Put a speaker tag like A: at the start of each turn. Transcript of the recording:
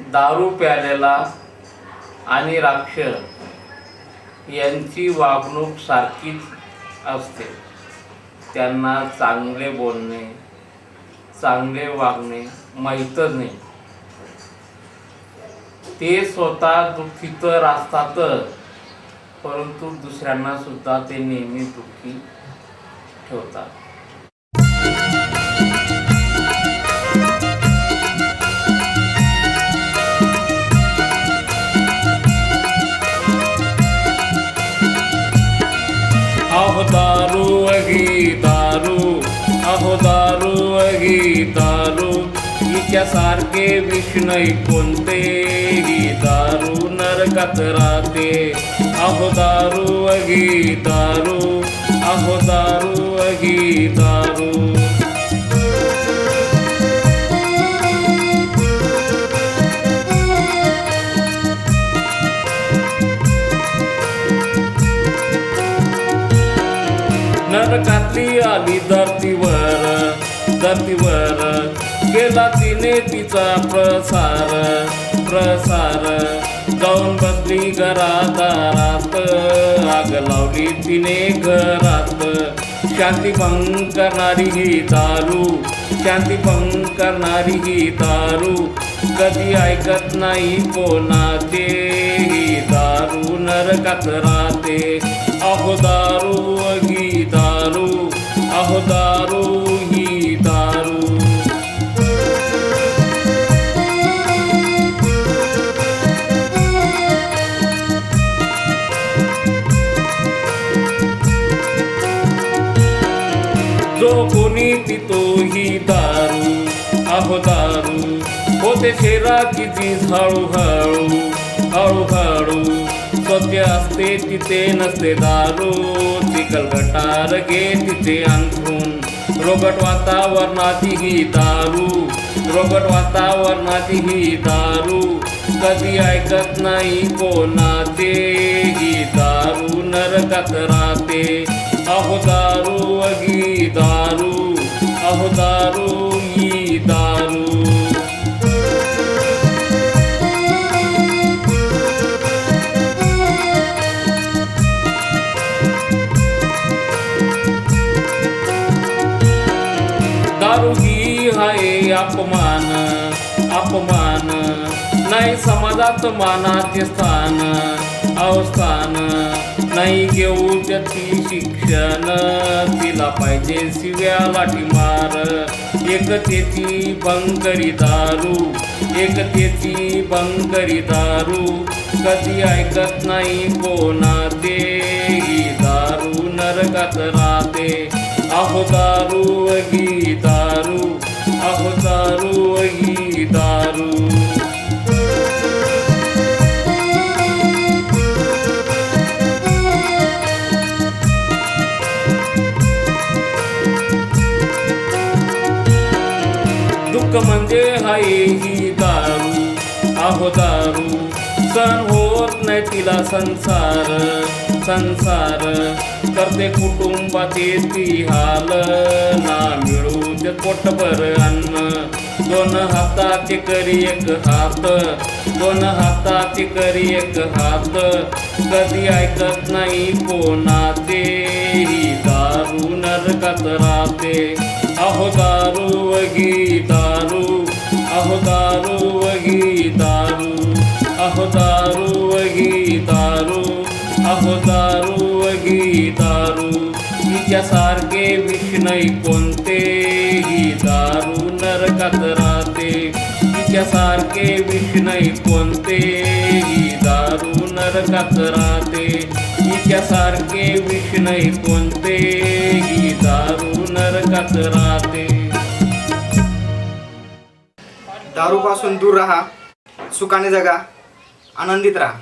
A: दारू प्यालेला आणि राक्षस यांची वागणूक सारखीच असते. त्यांना चांगले बोलणे चांगले वागणे माहीतच नाही. ते स्वतः दुःखी तर असतातच परंतु दुसऱ्यांना सुद्धा ते नेहमी दुःखी ठेवतात. दारू अगी दारू. अहो दारू अगी दारू. हिच्यासारखे विष्णू कोणतेही दारू नरकात राहते. अहो दारू अगी दारू. नरकातली आली धरतीवर धरतीवर. केला तिने तिचा प्रसार प्रसार. जाऊन बदली घरादारात. आग लावली तिने घरात. शांती भंग करणारी ही दारू शांती भंग करणारी ही दारू. कधी ऐकत नाही कोणाचे ही दारू नरकात राहते. जो कोणी पितो ही दारू आहो दारू. होते शरीराची किती हळूहळू हळूहळू सत्य असते तिथे नसते दारू. चिकल गटार गे तिथे अंथरून. रोगट वातावरणाची ही दारू रोगट वातावरणाची ही दारू. कधी ऐकत नाही कोणाचे ही दारू नरकात राहते. अहो दारू अगी अहो दारू ही दारू। दारू ही आहे अपमान अपमान। नाही समाजात मानाचे स्थान अवस्थान। नाही घेऊ त्याची शिक्षण. तिला पाहिजे शिव्या लाठी मार. एकतेची बंकरी दारू. एकतेची बंकरी दारू. कधी ऐकत नाही कोणाचे. ही दारू नरकात राहते. अहो दारू ही दारू. लोक म्हणजे हाय ही दारू. आहो दारू सण होत नाही तिला संसार. संसार करते कुटुंबाचे ती हाल. ना मिळू ते पोटभर अन्न. दोन हाताचे करी एक हात. दोन हाताचे करी एक हात. कधी ऐकत नाही कोणाचे. ही दारू नरकात राहते. अहो दारू गीता दारू वगी दारू अगी दारू अहो दारू अगी दारू अहो दारू अगी दारू हिच्यासारखे विष्णई कोणतेही दारू नरकात राहते हिच्यासारखे विष्णई कोणतेही दारू नरकात राहते हिच्यासारखे विष्णई कोणतेही दारू नरकात राहते
B: दारूपासून दूर राहा सुखाने जगा आनंदित राहा.